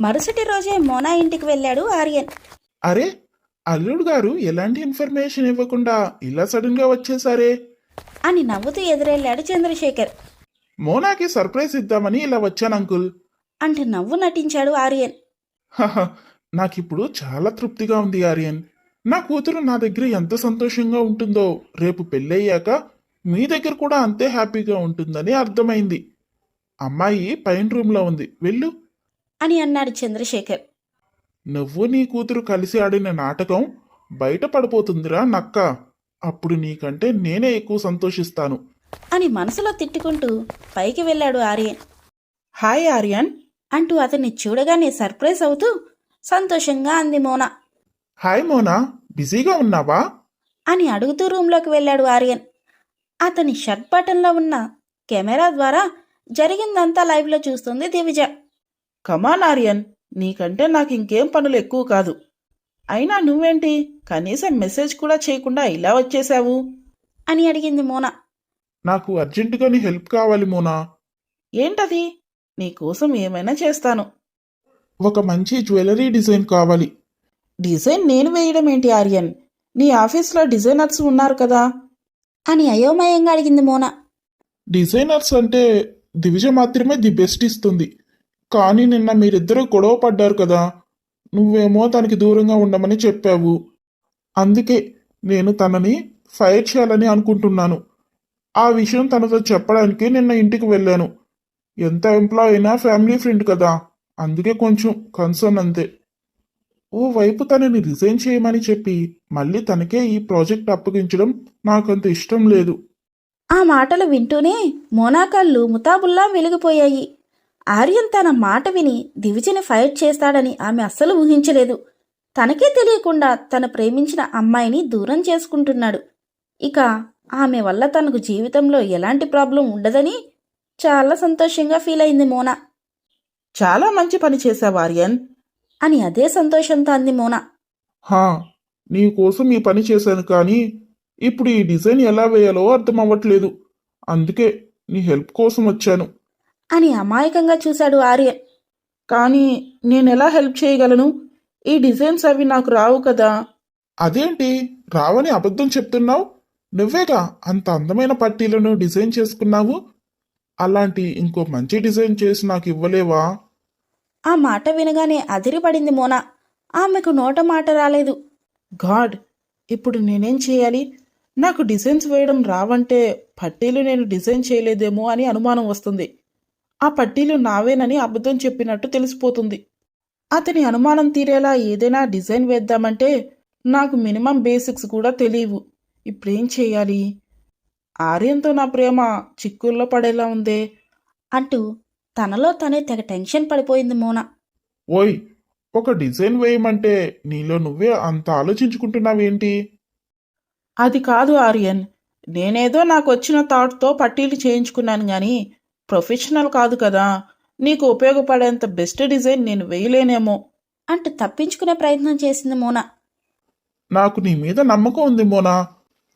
మరుసటి రోజే మోనా ఇంటికి వెళ్ళాడు ఆర్యన్. అరే అల్లుడు గారు ఎలాంటి ఇన్ఫర్మేషన్ ఇవ్వకుండా ఇలా సడన్గా వచ్చేసారే? అని నవ్వుతూ ఎదురెళ్ళాడు చంద్రశేఖర్. మోనాకి సర్ప్రైజ్ ఇద్దామని ఇలా వచ్చాను అంకుల్. అంటూ నవ్వు నటించాడు ఆర్యన్. నాకిప్పుడు చాలా తృప్తిగా ఉంది ఆర్యన్. నా కూతురు నా దగ్గర ఎంత సంతోషంగా ఉంటుందో రేపు పెళ్ళయ్యాక మీ దగ్గర కూడా అంతే హ్యాపీగా ఉంటుందని అర్థమైంది. అమ్మాయి పైన రూమ్లో ఉంది. వెళ్ళు. అని అన్నాడు చంద్రశేఖర్. నువ్వు నీ కూతురు కలిసి ఆడిన నాటకం బయట పడిపోతుందిరా నక్క. అప్పుడు నీకంటే నేనే ఎక్కువ సంతోషిస్తాను. అని మనసులో తిట్టుకుంటూ పైకి వెళ్ళాడు ఆర్యన్. హాయ్ ఆర్యన్. అంటూ అతన్ని చూడగానే సర్ప్రైజ్ అవుతూ సంతోషంగా అంది మోనా. హాయ్ మోనా బిజీగా ఉన్నావా? అని అడుగుతూ రూంలోకి వెళ్ళాడు ఆర్యన్. అతని షర్ట్ బటన్లో ఉన్న కెమెరా ద్వారా జరిగిందంతా లైవ్లో చూస్తుంది దివిజ. కమాన్ ఆర్యన్ నీకంటే నాకు ఇంకేం పనులు ఎక్కువ కాదు. అయినా నువ్వేంటి? కనీసం మెసేజ్ కూడా చేయకుండా ఇలా వచ్చేసావు? అని అడిగింది మోనా. నాకు అర్జెంటుగా నీ హెల్ప్ కావాలి మోనా. ఏంటది? నీకోసం ఏమైనా చేస్తాను. ఒక మంచి జ్యువెలరీ డిజైన్ కావాలి. డిజైన్ నేను వేయడం ఏంటి ఆర్యన్ నీ ఆఫీస్లో డిజైనర్స్ ఉన్నారు కదా? అని అయోమయంగా అడిగింది మోనా. డిజైనర్స్ అంటే దివిజ మాత్రమే ది బెస్ట్ ఇస్తుంది. కానీ నిన్న మీరిద్దరూ గొడవ పడ్డారు కదా. నువ్వేమో తనకి దూరంగా ఉండమని చెప్పావు. అందుకే నేను తనని ఫైర్ చేయాలని అనుకుంటున్నాను. ఆ విషయం తనతో చెప్పడానికి నిన్న ఇంటికి వెళ్ళాను. ఎంత ఎంప్లాయ్ అయినా ఫ్యామిలీ ఫ్రెండ్ కదా. అందుకే కొంచెం కన్సర్న్ అంతే. ఓ వైపు తనని రిజైన్ చేయమని చెప్పి మళ్ళీ తనకే ఈ ప్రాజెక్ట్ అప్పగించడం నాకంత ఇష్టం లేదు. ఆ మాటలు వింటూనే మోనాకళ్ళు ముతాబుల్లా వెలిగిపోయాయి ఆర్యన్ తన మాట విని దివిజని ఫైట్ చేస్తాడని ఆమె అస్సలు ఊహించలేదు. తనకే తెలియకుండా తను ప్రేమించిన అమ్మాయిని దూరం చేసుకుంటున్నాడు. ఇక ఆమె వల్ల తనకు జీవితంలో ఎలాంటి ప్రాబ్లం ఉండదని చాలా సంతోషంగా ఫీల్ అయింది మోనా. చాలా మంచి పని చేశావు ఆర్యన్. అని అదే సంతోషంతో అంది మోనా. హా నీ కోసం ఈ పని చేశాను కానీ ఇప్పుడు ఈ డిజైన్ ఎలా వేయాలో అర్థం అవ్వట్లేదు అందుకే నీ హెల్ప్ కోసం వచ్చాను. అని అమాయకంగా చూశాడు ఆర్యన్. కానీ నేనెలా హెల్ప్ చేయగలను? ఈ డిజైన్స్ అవి నాకు రావు కదా. అదేంటి? రావని అబద్ధం చెప్తున్నావు? నువ్వేగా అంత అందమైన పట్టీలను డిజైన్ చేసుకున్నావు? అలాంటి ఇంకో మంచి డిజైన్ చేసి నాకు ఇవ్వలేవా? ఆ మాట వినగానే అదిరిపడింది మోనా. ఆమెకు నోట మాట రాలేదు. గాడ్ ఇప్పుడు నేనేం చేయాలి? నాకు డిజైన్స్ వేయడం రావంటే పట్టీలు నేను డిజైన్ చేయలేదేమో అని అనుమానం వస్తుంది. ఆ పట్టీలు నావేనని అబద్ధం చెప్పినట్టు తెలిసిపోతుంది. అతని అనుమానం తీరేలా ఏదైనా డిజైన్ వేద్దామంటే నాకు మినిమం బేసిక్స్ కూడా తెలియవు. ఇప్పుడేం చేయాలి? ఆర్యంతో నా ప్రేమ చిక్కుల్లో పడేలా ఉందే? అంటూ తనలో తనే తెగ టెన్షన్ పడిపోయింది మోనా. ఓయ్ ఒక డిజైన్ వేయమంటే నీలో నువ్వే అంత ఆలోచించుకుంటున్నావేంటి? అది కాదు ఆర్యన్. నేనేదో నాకు వచ్చిన థాట్తో పట్టీలు చేయించుకున్నాను గాని ప్రొఫెషనల్ కాదు కదా. నీకు ఉపయోగపడేంత బెస్ట్ డిజైన్ నేను వేయలేనేమో. అంటూ తప్పించుకునే ప్రయత్నం చేసింది మోనా. నాకు నీ మీద నమ్మకం ఉంది మోనా.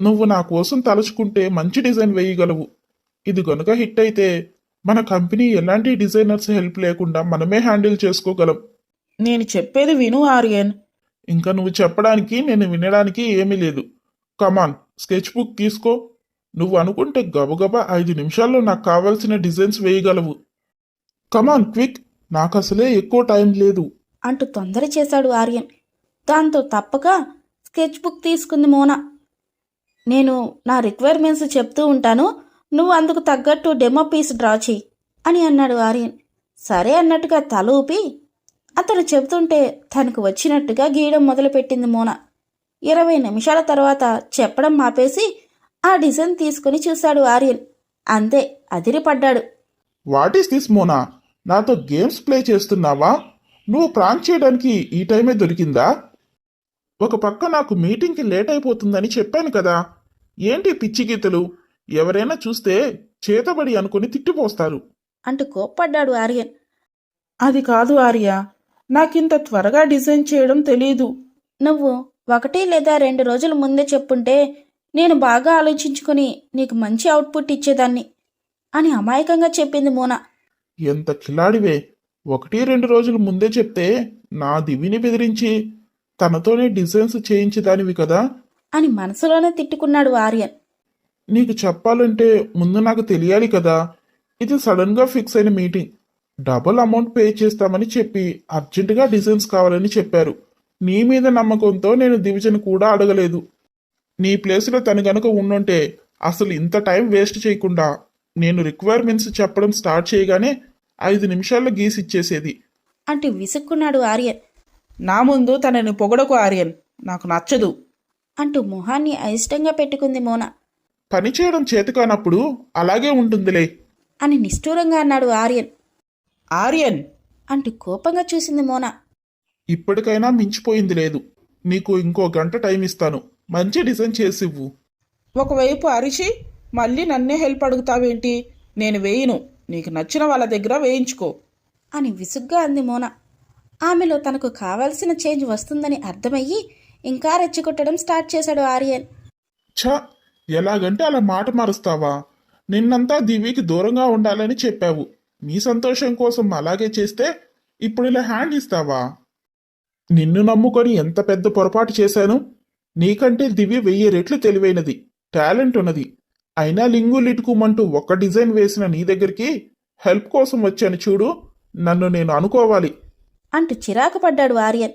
నువ్వు నా కోసం తలుచుకుంటే మంచి డిజైన్ వేయగలవు. ఇది గనుక హిట్ అయితే మన కంపెనీ ఎలాంటి డిజైనర్స్ హెల్ప్ లేకుండా మనమే హ్యాండిల్ చేసుకోగలం. నేను చెప్పేది విను ఆర్యన్. ఇంకా నువ్వు చెప్పడానికి నేను వినడానికి ఏమీ లేదు. కమాన్ స్కెచ్ బుక్ తీసుకో. నువ్వు అనుకుంటే గబగబా ఐదు నిమిషాల్లో నాకు కావలసిన డిజైన్స్ వేయగలవు. కమాన్ క్విక్ నాకు అసలే ఎక్కువ టైం లేదు. అంటూ తొందర చేశాడు ఆర్యన్. దాంతో తప్పక స్కెచ్ బుక్ తీసుకుంది మోనా. నేను నా రిక్వైర్మెంట్స్ చెప్తూ ఉంటాను. నువ్వు అందుకు తగ్గట్టు డెమో పీస్ డ్రా చెయ్యి అని అన్నాడు ఆర్యన్. సరే అన్నట్టుగా తల ఊపి అతను చెబుతుంటే తనకు వచ్చినట్టుగా గీయడం మొదలుపెట్టింది మోనా. ఇరవై నిమిషాల తర్వాత చెప్పడం మాపేసి ఆ డిజైన్ తీసుకుని చూశాడు ఆర్యన్. అంతే అదిరిపడ్డాడు. వాట్ ఈస్ దిస్ మోనా నాతో గేమ్స్ ప్లే చేస్తున్నావా? నువ్వు ప్రాంక్ చేయడానికి ఈ టైమే దొరికిందా? ఒక పక్క నాకు మీటింగ్కి లేట్ అయిపోతుందని చెప్పాను కదా. ఏంటి పిచ్చి గీతలు? ఎవరైనా చూస్తే చేతబడి అనుకుని తిట్టిపోస్తారు. అంటూ కోప్పడ్డాడు ఆర్యన్. అది కాదు ఆర్య. నాకింత త్వరగా డిజైన్ చేయడం తెలీదు. నువ్వు ఒకటి లేదా రెండు రోజుల ముందే చెప్పుంటే నేను బాగా ఆలోచించుకుని నీకు మంచి అవుట్పుట్ ఇచ్చేదాన్ని అని అమాయకంగా చెప్పింది మోనా. ఎంత కిలాడివే ఒకటి రెండు రోజులు ముందే చెప్తే నా దివిని బెదిరించి తనతోనే డిజైన్స్ చేయించేదానివి కదా. అని మనసులోనే తిట్టుకున్నాడు ఆర్యన్. నీకు చెప్పాలంటే ముందు నాకు తెలియాలి కదా. ఇది సడన్గా ఫిక్స్ అయిన మీటింగ్ డబుల్ అమౌంట్ పే చేస్తామని చెప్పి అర్జెంటుగా డిజైన్స్ కావాలని చెప్పారు. నీ మీద నమ్మకంతో నేను డివిజన్ కూడా అడగలేదు. నీ ప్లేస్లో తను గనుక ఉండుంటే అసలు ఇంత టైం వేస్ట్ చేయకుండా నేను రిక్వైర్మెంట్స్ చెప్పడం స్టార్ట్ చేయగానే ఐదు నిమిషాల్లో గీసి ఇచ్చేసేది. అంటూ విసుక్కున్నాడు ఆర్యన్. నా ముందు తనని పొగడకు ఆర్యన్. నాకు నచ్చదు. అంటూ మొహాన్ని అయిష్టంగా పెట్టుకుంది మోన. పని చేయడం చేతకానప్పుడు అలాగే ఉంటుందిలే. అని నిష్ఠూరంగా అన్నాడు ఆర్యన్. ఆర్యన్! అంటూ కోపంగా చూసింది మోన. ఇప్పటికైనా మించిపోయింది లేదు. నీకు ఇంకో గంట టైం ఇస్తాను. మంచి డిజైన్ చేసివ్వు. ఒకవైపు అరిచి మళ్ళీ నన్నే హెల్ప్ అడుగుతావేంటి? నేను వేయను. నీకు నచ్చిన వాళ్ళ దగ్గర వేయించుకో. అని విసుగ్గా అంది మోన. ఆమెలో తనకు కావాల్సిన చేంజ్ వస్తుందని అర్థమయ్యి ఇంకా రెచ్చగొట్టడం స్టార్ట్ చేశాడు ఆర్యన్. ఛ! ఎలాగంటే అలా మాట మారుస్తావా? నిన్నంతా దివ్యకి దూరంగా ఉండాలని చెప్పావు. నీ సంతోషం కోసం అలాగే చేస్తే ఇప్పుడు ఇలా హ్యాండ్ ఇస్తావా? నిన్ను నమ్ముకొని ఎంత పెద్ద పొరపాటు చేశాను? నీకంటే దివ్య వెయ్యి రెట్లు తెలివైనది టాలెంట్ ఉన్నది. అయినా లింగు లిటుకుమంటూ ఒక్క డిజైన్ వేసిన నీ దగ్గరికి హెల్ప్ కోసం వచ్చాను చూడు నన్ను నేను అనుకోవాలి. అంటూ చిరాకు పడ్డాడు ఆర్యన్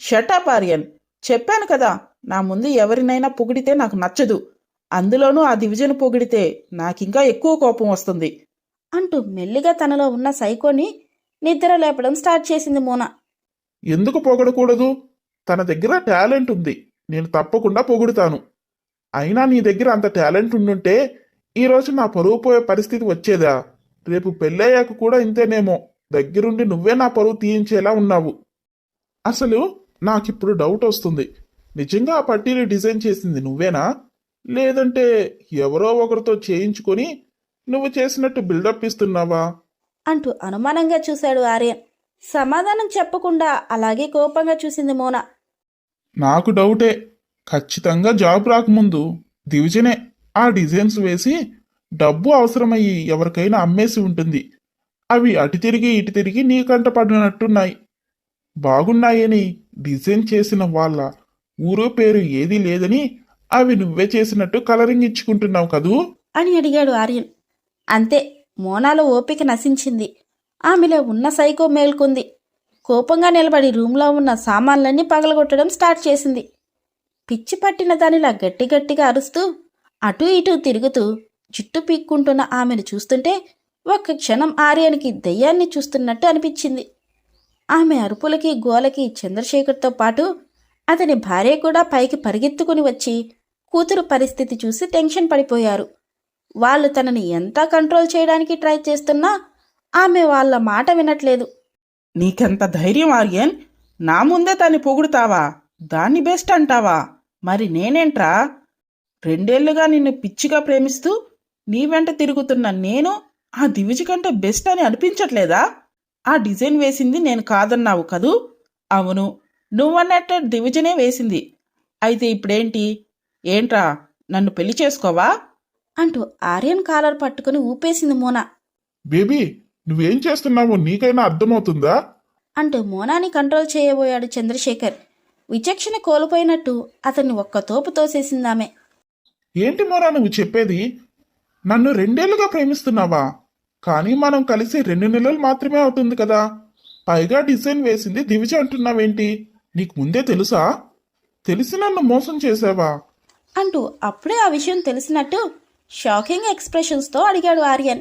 షటప్ ఆర్యన్. చెప్పాను కదా నా ముందు ఎవరినైనా పొగిడితే నాకు నచ్చదు. అందులోనూ ఆ డివిజన్ పొగిడితే నాకింకా ఎక్కువ కోపం వస్తుంది. అంటూ మెల్లిగా తనలో ఉన్న సైకోని నిద్ర లేపడం స్టార్ట్ చేసింది మోన. ఎందుకు పొగడకూడదు? తన దగ్గర టాలెంట్ ఉంది. నేను తప్పకుండా పొగుడుతాను. అయినా నీ దగ్గర అంత టాలెంట్ ఉండుంటే ఈరోజు నా పరువు పోయే పరిస్థితి వచ్చేదా? రేపు పెళ్ళయ్యాక కూడా ఇంతేనేమో. దగ్గరుండి నువ్వే నా పరువు తీయించేలా ఉన్నావు. అసలు నాకిప్పుడు డౌట్ వస్తుంది. నిజంగా ఆ పట్టీలు డిజైన్ చేసింది నువ్వేనా? లేదంటే ఎవరో ఒకరితో చేయించుకొని నువ్వు చేసినట్టు బిల్డప్ ఇస్తున్నావా? అంటూ అనుమానంగా చూశాడు ఆర్యన్. సమాధానం చెప్పకుండా అలాగే కోపంగా చూసింది మోనా. నాకు డౌటే. ఖచ్చితంగా జాబ్ రాకముందు దివిజనే ఆ డిజైన్స్ వేసి డబ్బు అవసరమయ్యి ఎవరికైనా అమ్మేసి ఉంటుంది. అవి అటు తిరిగి ఇటు తిరిగి నీ కంట పడినట్టున్నాయి. బాగున్నాయని డిజైన్ చేసిన వాళ్ళ ఊరు పేరు ఏదీ లేదని అవి నువ్వే చేసినట్టు కలరింగ్ ఇచ్చుకుంటున్నావు కదూ? అని అడిగాడు ఆర్యన్. అంతే మోనాలో ఓపిక నశించింది. ఆమెలో ఉన్న సైకో మేల్కొంది. కోపంగా నిలబడి రూమ్లో ఉన్న సామాన్లన్నీ పగలగొట్టడం స్టార్ట్ చేసింది. పిచ్చి పట్టిన దానిలా గట్టి గట్టిగా అరుస్తూ అటూ ఇటూ తిరుగుతూ జుట్టు పీక్కుంటున్న ఆమెను చూస్తుంటే ఒక్క క్షణం ఆర్యానికి దయ్యాన్ని చూస్తున్నట్టు అనిపించింది. ఆమె అరుపులకి గోలకి చంద్రశేఖర్తో పాటు అతని భార్య కూడా పైకి పరిగెత్తుకుని వచ్చి కూతురు పరిస్థితి చూసి టెన్షన్ పడిపోయారు. వాళ్ళు తనని ఎంత కంట్రోల్ చేయడానికి ట్రై చేస్తున్నా ఆమె వాళ్ళ మాట వినట్లేదు. నీకెంత ధైర్యం ఆర్యన్? నా ముందే దాన్ని పొగుడుతావా? దాన్ని బెస్ట్ అంటావా? మరి నేనేంట్రా? రెండేళ్ళుగా నిన్ను పిచ్చిగా ప్రేమిస్తూ నీ వెంట తిరుగుతున్న నేను ఆ దివిజి కంటే బెస్ట్ అని అనిపించట్లేదా? ఆ డిజైన్ వేసింది నేను కాదన్నావు కదూ? అవును నువ్వన్నట్టే డివిజనే వేసింది. అయితే ఇప్పుడేంటి? ఏంట్రా నన్ను పెళ్ళి చేసుకోవా? అంటూ ఆర్యన్ కాలర్ పట్టుకుని ఊపేసింది మోన. బేబీ నువ్వేం చేస్తున్నావో నీకైనా అర్థమవుతుందా? అంటూ మోనాని కంట్రోల్ చేయబోయాడు చంద్రశేఖర్. విచక్షణ కోల్పోయినట్టు అతన్ని ఒక్క తోపు తోసేసిందామె ఏంటి మోరా నువ్వు చెప్పేది? నన్ను రెండేళ్ళుగా ప్రేమిస్తున్నావా? కానీ మనం కలిసి రెండు నెలలు మాత్రమే అవుతుంది కదా. పైగా డిజైన్ వేసింది దివిజ అంటున్నావేంటి? నీకు ముందే తెలుసా? తెలిసి నన్ను మోసం చేసావా? అంటూ అప్పుడే ఆ విషయం తెలిసినట్టు షాకింగ్ ఎక్స్ప్రెషన్స్తో అడిగాడు ఆర్యన్.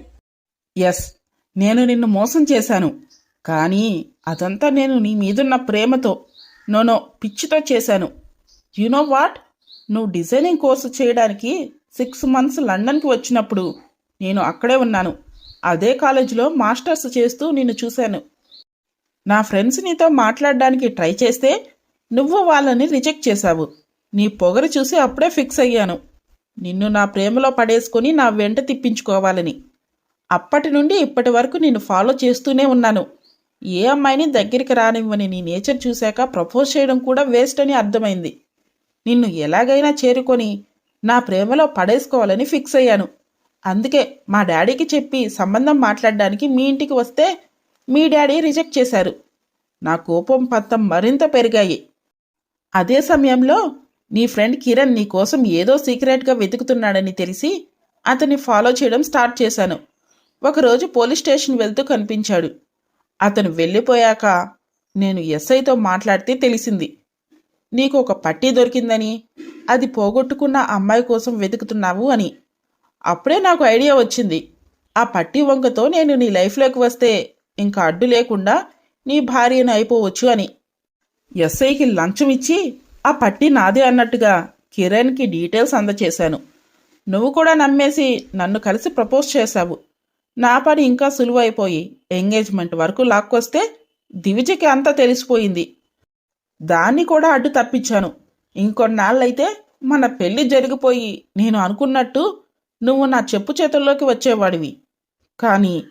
ఎస్ నేను నిన్ను మోసం చేశాను. కానీ అదంతా నేను నీ మీదున్న ప్రేమతో నోనో పిచ్చితో చేశాను. యునో వాట్ నువ్వు డిజైనింగ్ కోర్సు చేయడానికి సిక్స్ మంత్స్ లండన్కి వచ్చినప్పుడు నేను అక్కడే ఉన్నాను. అదే కాలేజీలో మాస్టర్స్ చేస్తూ నిన్ను చూశాను. నా ఫ్రెండ్స్ నీతో మాట్లాడడానికి ట్రై చేస్తే నువ్వు వాళ్ళని రిజెక్ట్ చేశావు. నీ పొగరు చూసి అప్పుడే ఫిక్స్ అయ్యాను. నిన్ను నా ప్రేమలో పడేసుకొని నా వెంట తిప్పించుకోవాలని. అప్పటి నుండి ఇప్పటి వరకు నేను ఫాలో చేస్తూనే ఉన్నాను. ఏ అమ్మాయిని దగ్గరికి రానివ్వని నీ నేచర్ చూశాక ప్రపోజ్ చేయడం కూడా వేస్ట్ అని అర్థమైంది. నిన్ను ఎలాగైనా చేరుకొని నా ప్రేమలో పడేసుకోవాలని ఫిక్స్ అయ్యాను. అందుకే మా డాడీకి చెప్పి సంబంధం మాట్లాడడానికి మీ ఇంటికి వస్తే మీ డాడీ రిజెక్ట్ చేశారు. నా కోపం పత్తం మరింత పెరిగాయి. అదే సమయంలో నీ ఫ్రెండ్ కిరణ్ నీ కోసం ఏదో సీక్రెట్గా వెతుకుతున్నాడని తెలిసి అతన్ని ఫాలో చేయడం స్టార్ట్ చేశాను. ఒకరోజు పోలీస్ స్టేషన్ వెళ్తూ కనిపించాడు. అతను వెళ్ళిపోయాక నేను ఎస్ఐతో మాట్లాడితే తెలిసింది. నీకు ఒక పట్టీ దొరికిందని అది పోగొట్టుకున్న అమ్మాయి కోసం వెతుకుతున్నావు అని. అప్పుడే నాకు ఐడియా వచ్చింది. ఆ పట్టీ వంకతో నేను నీ లైఫ్లోకి వస్తే ఇంకా అడ్డు లేకుండా నీ భార్యను అయిపోవచ్చు అని. ఎస్ఐకి లంచం ఇచ్చి ఆ పట్టీ నాదే అన్నట్టుగా కిరణ్కి డీటెయిల్స్ అందచేశాను. నువ్వు కూడా నమ్మేసి నన్ను కలిసి ప్రపోజ్ చేశావు. నా పని ఇంకా సులువైపోయి ఎంగేజ్మెంట్ వరకు లాక్కొస్తే దివిజకి అంతా తెలిసిపోయింది. దాన్ని కూడా అడ్డు తప్పించాను. ఇంకొన్నాళ్ళైతే మన పెళ్ళి జరిగిపోయి నేను అనుకున్నట్టు నువ్వు నా చెప్పు చేతుల్లోకి వచ్చేవాడివి. కానీ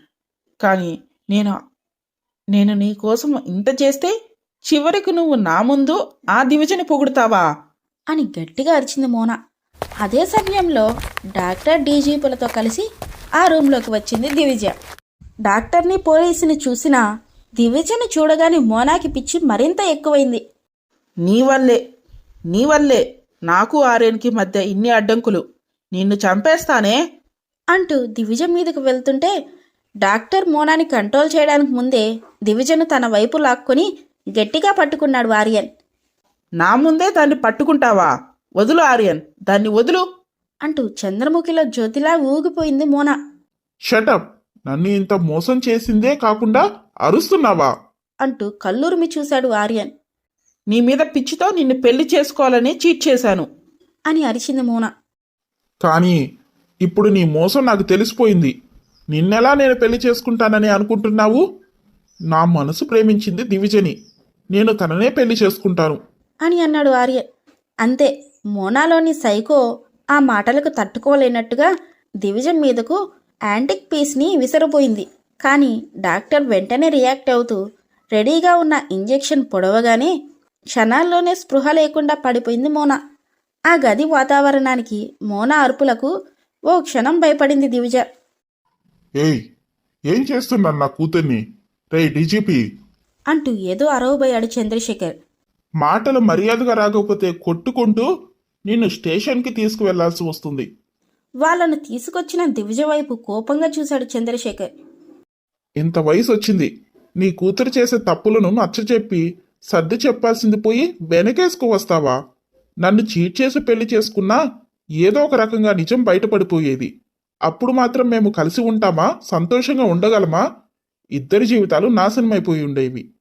కానీ నేను నేను నీ కోసం ఇంత చేస్తే చివరికి నువ్వు నా ముందు ఆ దివిజని పొగుడుతావా? అని గట్టిగా అరిచింది మోనా. అదే సమయంలో డాక్టర్ డీజీపులతో కలిసి ఆ రూమ్లోకి వచ్చింది దివిజ. డాక్టర్ని పోలీసుని చూసిన దివిజని చూడగానే మోనాకి పిచ్చి మరింత ఎక్కువైంది. నీ వల్లే నీ వల్లే నాకు ఆర్యన్కి మధ్య ఇన్ని అడ్డంకులు. నిన్ను చంపేస్తానే? అంటూ దివిజ మీదకు వెళ్తుంటే డాక్టర్ మోనాని కంట్రోల్ చేయడానికి ముందే దివిజను తన వైపు లాక్కొని గట్టిగా పట్టుకున్నాడు ఆర్యన్. నా ముందే దాన్ని పట్టుకుంటావా? వదులు ఆర్యన్ దాన్ని వదులు. అంటూ చంద్రముఖిలో జ్యోతిలా ఊగిపోయింది మోనా. షటప్ నన్ను ఇంత మోసం చేసిందే కాకుండా అరుస్తున్నావా? అంటూ కల్లూరిమి చూశాడు ఆర్యన్. నీ మీద పిచ్చితో నిన్ను పెళ్ళి చేసుకోవాలని చీట్ చేశాను. అని అరిచింది మోనా. కానీ ఇప్పుడు నీ మోసం నాకు తెలిసిపోయింది. నిన్నెలా నేను పెళ్ళి చేసుకుంటానని అనుకుంటున్నావు? నా మనసు ప్రేమించింది దివిజని. నేను తననే పెళ్ళి చేసుకుంటాను. అని అన్నాడు ఆర్యన్. అంతే మోనాలోని సైకో ఆ మాటలకు తట్టుకోలేనట్టుగా దివిజన్ మీదకు యాంటిక్ పీస్ని విసిరిపోయింది కానీ డాక్టర్ వెంటనే రియాక్ట్ అవుతూ రెడీగా ఉన్న ఇంజెక్షన్ పొడవగానే క్షణాల్లోనే స్పృహ లేకుండా పడిపోయింది మోనా. ఆ గది వాతావరణానికి మోనా అరుపులకు ఓ క్షణం భయపడింది దివిజ ఏయ్ ఏం చేస్తున్నాను నా కూతుర్ని? రే డీజీపీ. అంటూ ఏదో అరవబోయాడు చంద్రశేఖర్. మాటలు మర్యాదగా రాకపోతే కొట్టుకుంటూ నిన్ను స్టేషన్కి తీసుకువెళ్ళాల్సి వస్తుంది. వాళ్ళను తీసుకొచ్చిన దివిజ వైపు కోపంగా చూశాడు చంద్రశేఖర్. ఇంత వయసు వచ్చింది నీ కూతురు చేసే తప్పులను నచ్చచెప్పి సర్ది చెప్పాల్సింది పోయి వెనకేసుకు వస్తావా? నన్ను చీట్ చేసి పెళ్ళి చేసుకున్నా ఏదో ఒక రకంగా నిజం బయటపడిపోయేది. అప్పుడు మాత్రం మేము కలిసి ఉంటామా? సంతోషంగా ఉండగలమా? ఇద్దరి జీవితాలు నాశనమైపోయి ఉండేవి.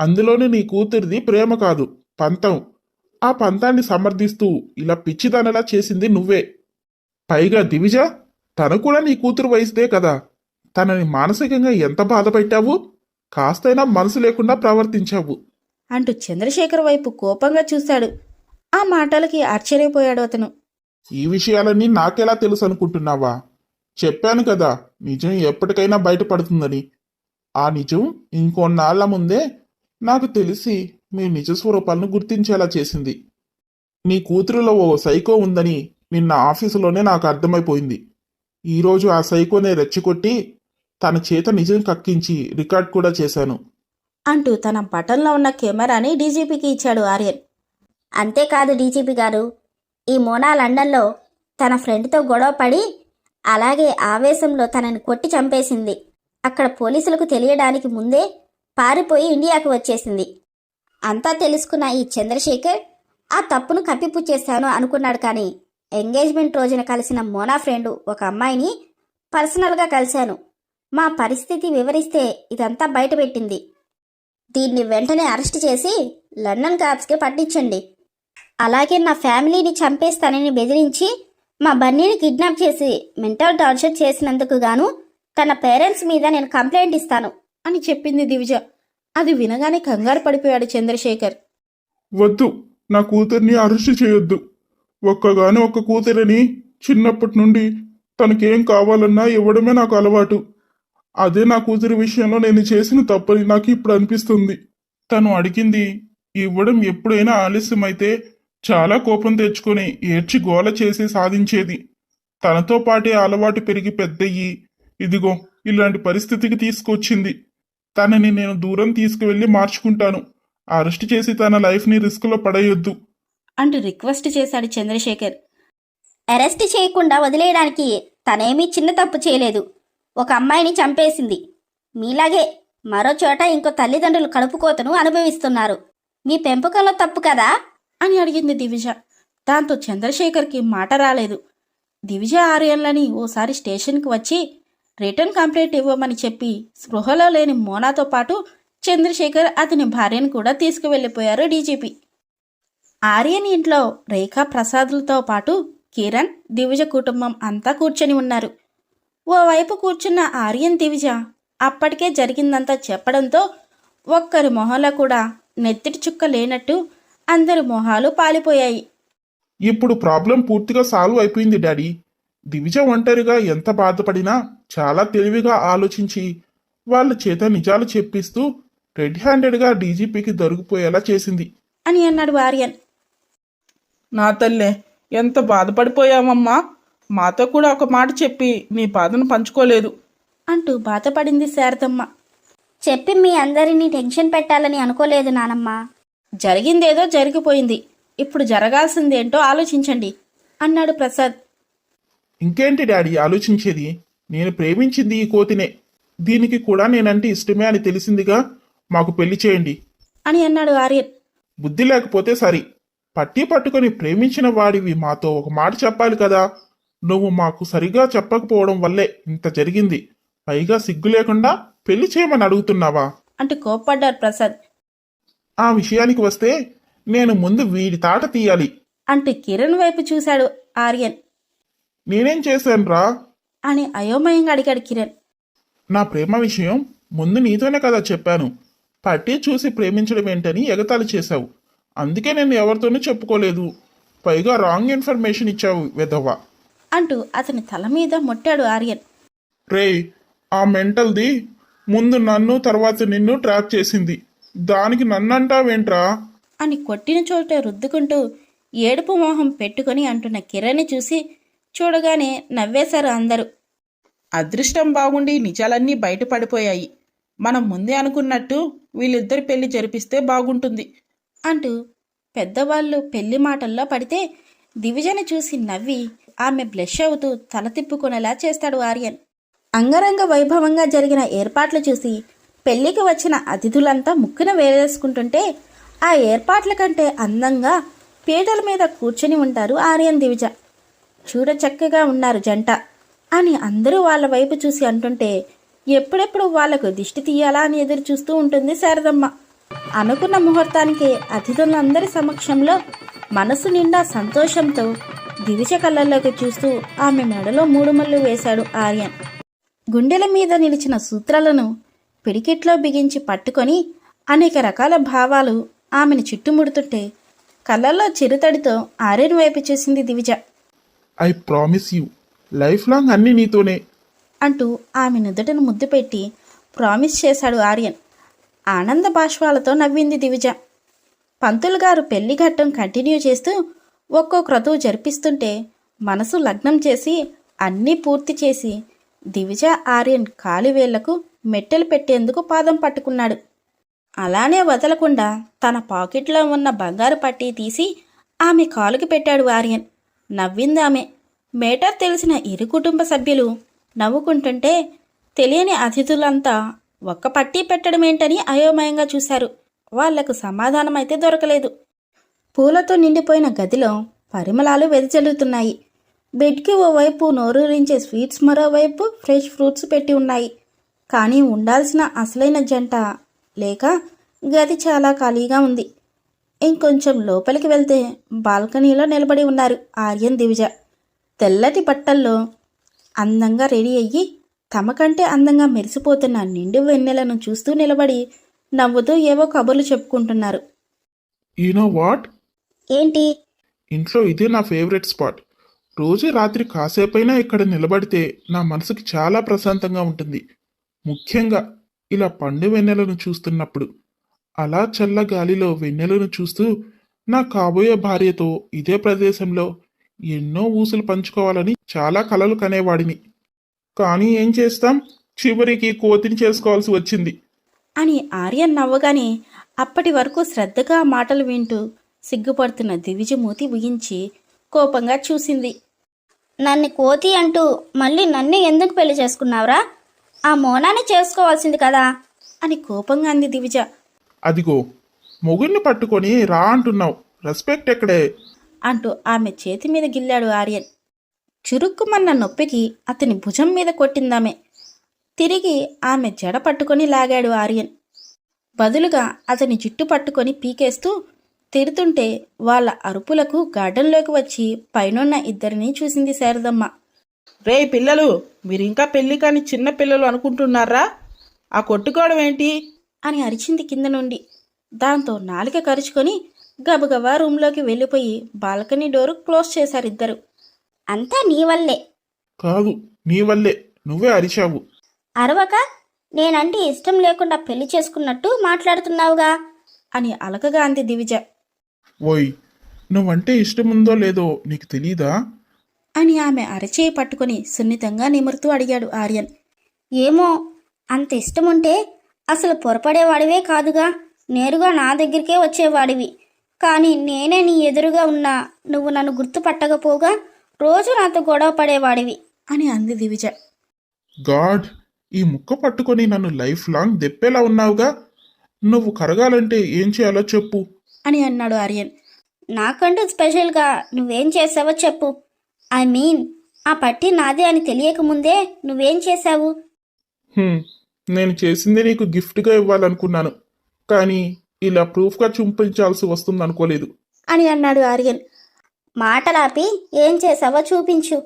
అందులోని నీ కూతురిది ప్రేమ కాదు పంతం. ఆ పంతాన్ని సమర్థిస్తూ ఇలా పిచ్చిదానలా చేసింది నువ్వే. పైగా దివిజ తను కూడా నీ కూతురు వయసుదే కదా. తనని మానసికంగా ఎంత బాధ పెట్టావు? కాస్తైనా మనసు లేకుండా ప్రవర్తించావు. అంటూ చంద్రశేఖర్ వైపు కోపంగా చూశాడు ఆ మాటలకి ఆశ్చర్యపోయాడు అతను. ఈ విషయాలన్నీ నాకెలా తెలుసు అనుకుంటున్నావా చెప్పాను కదా నిజం ఎప్పటికైనా బయటపడుతుందని. ఆ నిజం ఇంకొన్నాళ్ళ ముందే నాకు తెలిసి మీ నిజ స్వరూపాలను గుర్తించేలా చేసింది. నీ కూతురులో ఓ సైకో ఉందని నిన్న ఆఫీసులోనే నాకు అర్థమైపోయింది. ఈరోజు ఆ సైకోనే రెచ్చగొట్టి తన చేత నిజం కక్కించి రికార్డ్ కూడా చేశాను. అంటూ తన బటన్లో ఉన్న కెమెరాని డీజీపీకి ఇచ్చాడు ఆర్యన్. అంతేకాదు డీజీపీ గారు ఈ మోనా లండన్లో తన ఫ్రెండ్తో గొడవ పడి అలాగే ఆవేశంలో తనని కొట్టి చంపేసింది. అక్కడ పోలీసులకు తెలియడానికి ముందే పారిపోయి ఇండియాకు వచ్చేసింది. అంతా తెలుసుకున్న ఈ చంద్రశేఖర్ ఆ తప్పును కప్పిపుచ్చేశాను అనుకున్నాడు కానీ ఎంగేజ్మెంట్ రోజున కలిసిన మోనా ఫ్రెండ్ ఒక అమ్మాయిని పర్సనల్గా కలిశాను. మా పరిస్థితి వివరిస్తే ఇదంతా బయటపెట్టింది. దీన్ని వెంటనే అరెస్ట్ చేసి లండన్ కాప్స్కి పట్టించండి. అలాగే నా ఫ్యామిలీని చంపేస్తానని బెదిరించి మా బన్నీని కిడ్నాప్ చేసి మెంటల్ టార్చర్ చేసినందుకు గాను తన పేరెంట్స్ మీద నేను కంప్లైంట్ ఇస్తాను అని చెప్పింది దివిజ. అది వినగానే కంగారు పడిపోయాడు చంద్రశేఖర్. వద్దు నా కూతుర్ని అరెస్ట్ చేయొద్దు. ఒక్కగాని ఒక్క కూతురని చిన్నప్పటి నుండి తనకేం కావాలన్నా ఇవ్వడమే నాకు అలవాటు. అదే నా కూతురి విషయంలో నేను చేసిన తప్పని నాకు ఇప్పుడు అనిపిస్తుంది. తను అడిగింది ఇవ్వడం ఎప్పుడైనా ఆలస్యమైతే చాలా కోపం తెచ్చుకొని ఏడ్చి గోల చేసి సాధించేది. తనతో పాటే అలవాటు పెరిగి పెద్దయ్యి ఇదిగో ఇలాంటి పరిస్థితికి తీసుకొచ్చింది. తనని నేను దూరం తీసుకువెళ్ళి మార్చుకుంటాను. అరెస్ట్ చేసి తన లైఫ్ని రిస్క్లో పడేయొద్దు. అంటూ రిక్వెస్ట్ చేశాడు చంద్రశేఖర్. అరెస్ట్ చేయకుండా వదిలేయడానికి తనేమీ చిన్న తప్పు చేయలేదు. ఒక అమ్మాయిని చంపేసింది. మీలాగే మరో చోట ఇంకో తల్లిదండ్రులు కడుపుకోతను అనుభవిస్తున్నారు. మీ పెంపకంలో తప్పు కదా? అని అడిగింది దివిజ. దాంతో చంద్రశేఖర్కి మాట రాలేదు. దివిజ ఆర్యన్లని ఓసారి స్టేషన్కి వచ్చి రిటర్న్ కంప్లైంట్ ఇవ్వమని చెప్పి స్పృహలో లేని మోనాతో పాటు చంద్రశేఖర్ అతని భార్యను కూడా తీసుకువెళ్ళిపోయారు డీజీపీ. ఆర్యన్ ఇంట్లో రేఖా ప్రసాదులతో పాటు కిరణ్ దివిజ కుటుంబం అంతా కూర్చొని ఉన్నారు. ఓవైపు కూర్చున్న ఆర్యన్ దివిజ అప్పటికే జరిగిందంతా చెప్పడంతో ఒక్కరి మొహంలో కూడా నెత్తిటి చుక్క లేనట్టు అందరి మొహాలు పాలిపోయాయి. ఇప్పుడు ప్రాబ్లం పూర్తిగా సాల్వ్ అయిపోయింది డాడీ. దివిజ ఒంటరిగా ఎంత బాధపడినా చాలా తెలివిగా ఆలోచించి వాళ్ళ చేత నిజాలు చెప్పిస్తూ రెడ్ హ్యాండెడ్గా డీజీపీకి దొరికిపోయేలా చేసింది. అని అన్నాడు ఆర్యన్. నా తల్లే ఎంత బాధపడిపోయామమ్మా మాతో కూడా ఒక మాట చెప్పి నీ బాధను పంచుకోలేదు. అంటూ బాధపడింది శారదమ్మ. చెప్పి మీ అందరినీ టెన్షన్ పెట్టాలని అనుకోలేదు నానమ్మ. జరిగిందేదో జరిగిపోయింది. ఇప్పుడు జరగాల్సిందేంటో ఆలోచించండి అన్నాడు ప్రసాద్. ఇంకేంటి డాడీ ఆలోచించేది? నేను ప్రేమించింది ఈ కోతినే. దీనికి కూడా నేనంటే ఇష్టమే అని తెలిసిందిగా మాకు పెళ్ళి చేయండి. అని అన్నాడు ఆర్యన్. బుద్ధి లేకపోతే సరి. పట్టి పట్టుకొని ప్రేమించిన వాడివి మాతో ఒక మాట చెప్పాలి కదా. నువ్వు మాకు సరిగా చెప్పకపోవడం వల్లే ఇంత జరిగింది. పైగా సిగ్గు లేకుండా పెళ్ళి చేయమని అడుగుతున్నావా? అంటూ కోప్పడ్డారు ప్రసాద్. ఆ విషయానికి వస్తే నేను ముందు వీడి తాట తీయాలి. అంటూ కిరణ్ వైపు చూశాడు ఆర్యన్. నేనేం చేశానురా? అని అయోమయంగా అడిగాడు కిరణ్. నా ప్రేమ విషయం ముందు నీతోనే కదా చెప్పాను. పట్టి చూసి ప్రేమించడం ఏంటని ఎగతాళి చేశావు. అందుకే నేను ఎవరితోనూ చెప్పుకోలేదు. పైగా రాంగ్ ఇన్ఫర్మేషన్ ఇచ్చావు వెధవా. అంటూ అతని తల మీద ముట్టాడు ఆర్యన్. రేయ్ ఆ మెంటల్ది ముందు నన్ను తర్వాత నిన్ను ట్రాప్ చేసింది. దానికి నన్నంటావేంట్రా? అని కొట్టిన చోట రుద్దుకుంటూ ఏడుపు మొహం పెట్టుకొని అంటున్న కిరణ్ని చూసి చూడగానే నవ్వేశారు అందరూ. అదృష్టం బాగుండి నిజాలన్నీ బయటపడిపోయాయి. మనం ముందే అనుకున్నట్టు వీళ్ళిద్దరి పెళ్ళి జరిపిస్తే బాగుంటుంది. అంటూ పెద్దవాళ్ళు పెళ్ళి మాటల్లో పడితే దివిజని చూసి నవ్వి ఆమె బ్లెష్ అవుతూ తల తిప్పుకునేలా చేస్తాడు ఆర్యన్. అంగరంగ వైభవంగా జరిగిన ఏర్పాట్లు చూసి పెళ్ళికి వచ్చిన అతిథులంతా ముక్కున వేలేసుకుంటుంటే ఆ ఏర్పాట్ల కంటే అందంగా పీటల మీద కూర్చొని ఉంటారు ఆర్యన్ దివిజ. చూడ చక్కగా ఉన్నారు జంట అని అందరూ వాళ్ళ వైపు చూసి అంటుంటే ఎప్పుడెప్పుడు వాళ్ళకు దిష్టి తీయాలా అని ఎదురు చూస్తూ ఉంటుంది శారదమ్మ. అనుకున్న ముహూర్తానికి అతిథులందరి సమక్షంలో మనసు నిండా సంతోషంతో దివిజ కళ్ళల్లోకి చూస్తూ ఆమె మెడలో మూడు మళ్ళు వేశాడు ఆర్యన్. గుండెల మీద నిలిచిన సూత్రాలను పిడికిట్లో బిగించి పట్టుకొని అనేక రకాల భావాలు ఆమెను చుట్టుముడుతుంటే కళ్ళల్లో చిరుతడితో ఆర్యన్ వైపు చూసింది Divija. I promise you life long అన్ని నీతోనే. అంటూ ఆమె నుదుటను ముద్దు పెట్టి ప్రామిస్ చేశాడు ఆర్యన్. ఆనంద బాష్పాలతో నవ్వింది దివిజ. పంతులు గారు పెళ్ళి ఘట్టం కంటిన్యూ చేస్తూ ఒక్కో క్రతువు జరిపిస్తుంటే మనసు లగ్నం చేసి అన్నీ పూర్తి చేసి దివిజ ఆర్యన్ కాలివేళ్ళకు మెట్టెలు పెట్టేందుకు పాదం పట్టుకున్నాడు. అలానే వదలకుండా తన పాకెట్లో ఉన్న బంగారు పట్టీ తీసి ఆమె కాలుకి పెట్టాడు ఆర్యన్. నవ్విందామె. మేటర్ తెలిసిన ఇరు కుటుంబ సభ్యులు నవ్వుకుంటుంటే తెలియని అతిథులంతా ఒక్క పట్టీ పెట్టడమేంటని అయోమయంగా చూశారు. వాళ్ళకు సమాధానం అయితే దొరకలేదు. పూలతో నిండిపోయిన గదిలో పరిమళాలు వెదజల్లుతున్నాయి. బెడ్కి ఓవైపు నోరూరించే స్వీట్స్ మరోవైపు ఫ్రెష్ ఫ్రూట్స్ పెట్టి ఉన్నాయి. కానీ ఉండాల్సిన అసలైన జంట లేక గది చాలా ఖాళీగా ఉంది. ఇంకొంచెం లోపలికి వెళ్తే బాల్కనీలో నిలబడి ఉన్నారు ఆర్యన్ దివిజ. తెల్లటి బట్టల్లో అందంగా రెడీ అయ్యి తమ కంటే అందంగా మెరిసిపోతున్న నిండు వెన్నెలను చూస్తూ నిలబడి నవ్వుతూ ఏవో కబుర్లు చెప్పుకుంటున్నారు. No what? ఏంటి? ఇంట్లో ఇదే నా ఫేవరెట్ స్పాట్. రోజు రాత్రి కాసేపైనా ఇక్కడ నిలబడితే నా మనసుకి చాలా ప్రశాంతంగా ఉంటుంది. ముఖ్యంగా ఇలా పండు వెన్నెలను చూస్తున్నప్పుడు. అలా చల్ల గాలిలో వెన్నెలను చూస్తూ నా కాబోయే భార్యతో ఇదే ప్రదేశంలో ఎన్నో ఊసులు పంచుకోవాలని చాలా కలలు కనేవాడిని. కానీ ఏం చేస్తాం? చివరికి కోతిని చేసుకోవాల్సి వచ్చింది. అని ఆర్యన్ నవ్వగానే అప్పటి వరకు శ్రద్ధగా ఆ మాటలు వింటూ సిగ్గుపడుతున్న దివిజమూతి ఊహించి కోపంగా చూసింది. నన్ను కోతి అంటూ మళ్ళీ నన్ను ఎందుకు పెళ్ళి చేసుకున్నావురా? ఆ మోనాని చేసుకోవాల్సింది కదా? అని కోపంగా అంది దివిజ. అదిగో మొగుడిని పట్టుకొని రా అంటున్నావు. రెస్పెక్ట్ ఎక్కడే? అంటూ ఆమె చేతి మీద గిల్లాడు ఆర్యన్. చురుక్కుమన్న నొప్పికి అతని భుజం మీద కొట్టిందామె. తిరిగి ఆమె జడ పట్టుకొని లాగాడు ఆర్యన్. బదులుగా అతని జుట్టు పట్టుకొని పీకేస్తూ తిడుతుంటే వాళ్ళ అరుపులకు గార్డెన్లోకి వచ్చి పైనున్న ఇద్దరిని చూసింది శారదమ్మ. రే పిల్లలు మీరు ఇంకా పెళ్ళి కాని చిన్న పిల్లలు అనుకుంటున్నారా? ఆ కొట్టుకోవడం ఏంటి? అని అరిచింది కింద నుండి. దాంతో నాలిక కరుచుకొని గబగబా రూంలోకి వెళ్ళిపోయి బాల్కనీ డోరు క్లోజ్ చేశారు ఇద్దరు. అంతా నీ వల్లే. కాదు నీ వల్లే. నువ్వే అరిచావు. అరవక నేనంటే ఇష్టం లేకుండా పెళ్ళి చేసుకున్నట్టు మాట్లాడుతున్నావుగా? అని అలకగా అంది దివిజ. ఓయ్ నువ్వంటే ఇష్టముందో లేదో నీకు తెలీదా? అని ఆమె అరచేయి పట్టుకొని సున్నితంగా నిమురుతూ అడిగాడు ఆర్యన్. ఏమో అంత ఇష్టం ఉంటే అసలు పొరపడేవాడివే కాదుగా. నేరుగా నా దగ్గరికే వచ్చేవాడివి. కానీ నేనే నీ ఎదురుగా ఉన్నా నువ్వు నన్ను గుర్తుపట్టకపోగా రోజు నాతో గొడవ పడేవాడివి అని అంది దివిజ గాడ్ ఈ ముక్క పట్టుకొని నన్ను లైఫ్ లాంగ్ దెప్పేలా ఉన్నావుగా? నువ్వు కరగాలంటే ఏం చేయాలో చెప్పు. అని అన్నాడు ఆర్యన్. నాకంటూ స్పెషల్గా నువ్వేం చేసావో చెప్పు. ఐ మీన్ ఆ పట్టి నాదే అని తెలియకముందే నువ్వేం చేశావు? నేను చేసింది నీకు గిఫ్ట్గా ఇవ్వాలనుకున్నాను. కానీ ఇలా ప్రూఫ్గా చూపించాల్సి వస్తుంది అనుకోలేదు. అని అన్నాడు ఆర్యన్. మాటలాపి ఏం చేసావో చూపించు.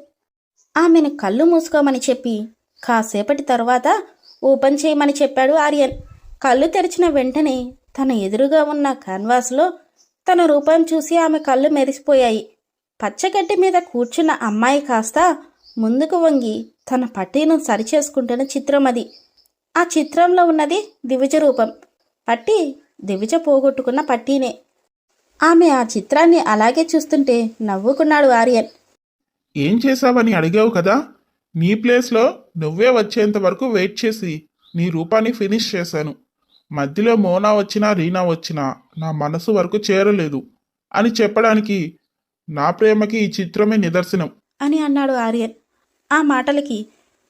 ఆమెను కళ్ళు మూసుకోమని చెప్పి కాసేపటి తర్వాత ఓపెన్ చేయమని చెప్పాడు ఆర్యన్. కళ్ళు తెరిచిన వెంటనే తన ఎదురుగా ఉన్న కాన్వాస్లో తన రూపం చూసి ఆమె కళ్ళు మెరిసిపోయాయి. పచ్చగడ్డి మీద కూర్చున్న అమ్మాయి కాస్త ముందుకు వంగి తన పట్టీను సరిచేసుకుంటున్న చిత్రం అది. ఆ చిత్రంలో ఉన్నది దివిజ రూపం. పట్టి దివిజ పోగొట్టుకున్న పట్టీనే. ఆమె ఆ చిత్రాన్ని అలాగే చూస్తుంటే నవ్వుకున్నాడు ఆర్యన్. ఏం చేశావని అడిగావు కదా? నీ ప్లేస్లో నువ్వే వచ్చేంత వరకు వెయిట్ చేసి నీ రూపాన్ని ఫినిష్ చేశాను. మధ్యలో మోనా వచ్చినా రీనా వచ్చినా నా మనసు వరకు చేరలేదు అని చెప్పడానికి నా ప్రేమకి ఈ చిత్రమే నిదర్శనం. అని అన్నాడు ఆర్యన్. ఆ మాటలకి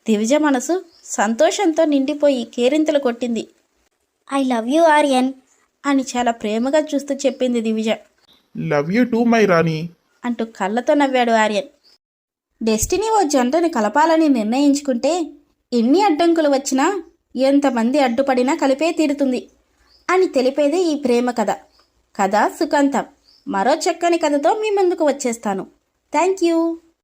దివిజ మనసు సంతోషంతో నిండిపోయి కేరింతలు కొట్టింది. ఐ లవ్ యూ ఆర్యన్ అని చాలా ప్రేమగా చూస్తూ చెప్పింది Divija love you too my rani అంటూ కళ్ళతో నవ్వాడు ఆర్యన్. డెస్టినీ ఓ జంటని కలపాలని నిర్ణయించుకుంటే ఎన్ని అడ్డంకులు వచ్చినా ఎంతమంది అడ్డుపడినా కలిపే తీరుతుంది అని తెలిపేదే ఈ ప్రేమ కథ. కథ సుఖాంతం. మరో చక్కని కథతో మీ ముందుకు వచ్చేస్తాను. Thank you.